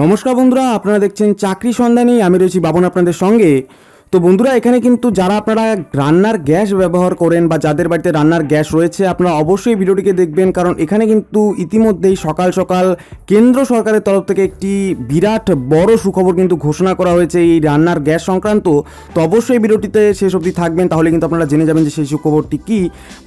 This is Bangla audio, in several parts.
নমস্কার বন্ধুরা আপনারা দেখছেন চাকরি সন্ধানী। আমি রয়েছি বাবন আপনাদের সঙ্গে। তো বন্ধুরা, এখানে কিন্তু যারা আপনারা রান্নার গ্যাস ব্যবহার করেন বা যাদের বাড়িতে রান্নার গ্যাস রয়েছে, আপনারা অবশ্যই ভিডিওটিকে দেখবেন। কারণ এখানে কিন্তু ইতিমধ্যেই সকাল সকাল কেন্দ্র সরকারের তরফ থেকে একটি বিরাট বড় সুখবর কিন্তু ঘোষণা করা হয়েছে এই রান্নার গ্যাস সংক্রান্ত। তো অবশ্যই ভিডিওটিতে শেষ অবধি থাকবেন, তাহলে কিন্তু আপনারা জেনে যাবেন যে সেই সুখবরটি কী।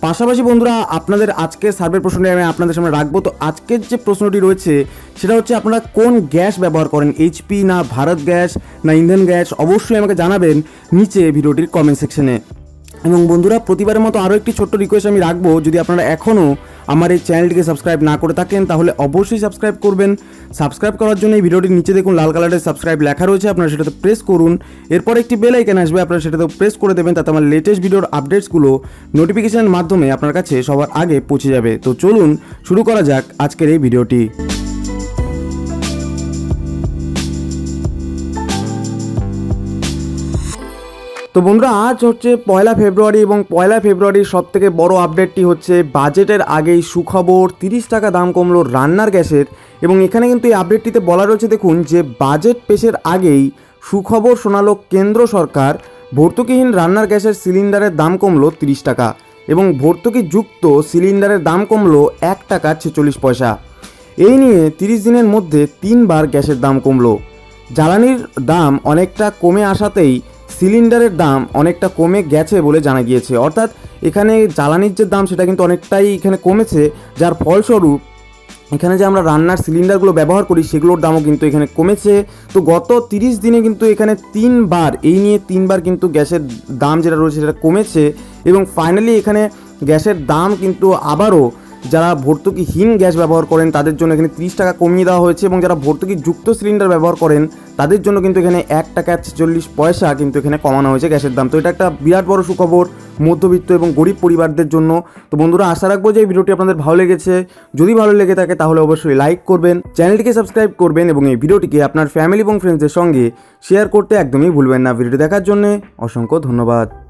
পাশাপাশি বন্ধুরা, আপনাদের আজকের সার্ভের প্রশ্নটি আমি আপনাদের সামনে রাখব। তো আজকের যে প্রশ্নটি রয়েছে, সেটা হচ্ছে আপনারা কোন গ্যাস ব্যবহার করেন? এইচপি না ভারত গ্যাস না ইন্ডিয়ান গ্যাস? অবশ্যই আমাকে জানাবেন। নিচে ভিডিওটির কমেন্ট সেকশনে এবং বন্ধুরা, প্রতিবারের মতো আরও একটি ছোট্ট রিকোয়েস্ট আমি রাখব, যদি আপনারা এখনও আমার এই চ্যানেলটিকে সাবস্ক্রাইব না করে থাকেন, তাহলে অবশ্যই সাবস্ক্রাইব করবেন। সাবস্ক্রাইব করার জন্য এই ভিডিওটির নিচে দেখুন লাল কালারের সাবস্ক্রাইব লেখা রয়েছে, আপনারা সেটাতে প্রেস করুন। এরপর একটি বেল আইকন আসবে, আপনারা সেটাতে প্রেস করে দেবেন, তাতে আমার লেটেস্ট ভিডিওর আপডেটসগুলো নোটিফিকেশনের মাধ্যমে আপনার কাছে সবার আগে পৌঁছে যাবে। তো চলুন, শুরু করা যাক আজকের এই ভিডিওটি। তো বন্ধুরা, আজ হচ্ছে পয়লা ফেব্রুয়ারি এবং পয়লা ফেব্রুয়ারির সব থেকে বড় আপডেটটি হচ্ছে বাজেটের আগেই সুখবর, তিরিশ টাকা দাম কমলো রান্নার গ্যাসের এবং এখানে কিন্তু এই আপডেটটিতে বলা রয়েছে, দেখুন, যে বাজেট পেশের আগেই সুখবর শোনালো কেন্দ্র সরকার, ভর্তুকিহীন রান্নার গ্যাসের সিলিন্ডারের দাম কমলো তিরিশ টাকা এবং ভর্তুকি যুক্ত সিলিন্ডারের দাম কমলো এক টাকা ছেচল্লিশ পয়সা। এই নিয়ে তিরিশ দিনের মধ্যে তিনবার গ্যাসের দাম কমলো। জ্বালানির দাম অনেকটা কমে আসাতেই সিলিন্ডারের দাম অনেকটা কমে গেছে বলে জানা গিয়েছে। অর্থাৎ এখানে জ্বালানির যে দাম সেটা কিন্তু অনেকটাই এখানে কমেছে, যার ফলস্বরূপ এখানে যে আমরা রান্নার সিলিন্ডারগুলো ব্যবহার করি সেগুলোর দামও কিন্তু এখানে কমেছে। তো গত তিরিশ দিনে কিন্তু এখানে তিনবার, এই নিয়ে তিনবার কিন্তু গ্যাসের দাম যেটা রয়েছে সেটা কমেছে এবং ফাইনালি এখানে গ্যাসের দাম কিন্তু আবারও যারা ভর্তুকিহীন গ্যাস ব্যবহার করেন, তাদের জন্য এখানে তিরিশ টাকা কমিয়ে দেওয়া হয়েছে এবং যারা ভর্তুকি যুক্ত সিলিন্ডার ব্যবহার করেন, তাদের জন্য কিন্তু এখানে এক টাকা ছেচল্লিশ পয়সা কিন্তু এখানে কমানো হয়েছে গ্যাসের দাম। তো এটা একটা বিরাট বড় সুখবর মধ্যবিত্ত এবং গরিব পরিবারদের জন্য। তো বন্ধুরা, আশা রাখব যে এই ভিডিওটি আপনাদের ভালো লেগেছে। যদি ভালো লেগে থাকে, তাহলে অবশ্যই লাইক করবেন, চ্যানেলটিকে সাবস্ক্রাইব করবেন এবং এই ভিডিওটিকে আপনার ফ্যামিলি এবং ফ্রেন্ডসদের সঙ্গে শেয়ার করতে একদমই ভুলবেন না। ভিডিওটি দেখার জন্য অসংখ্য ধন্যবাদ।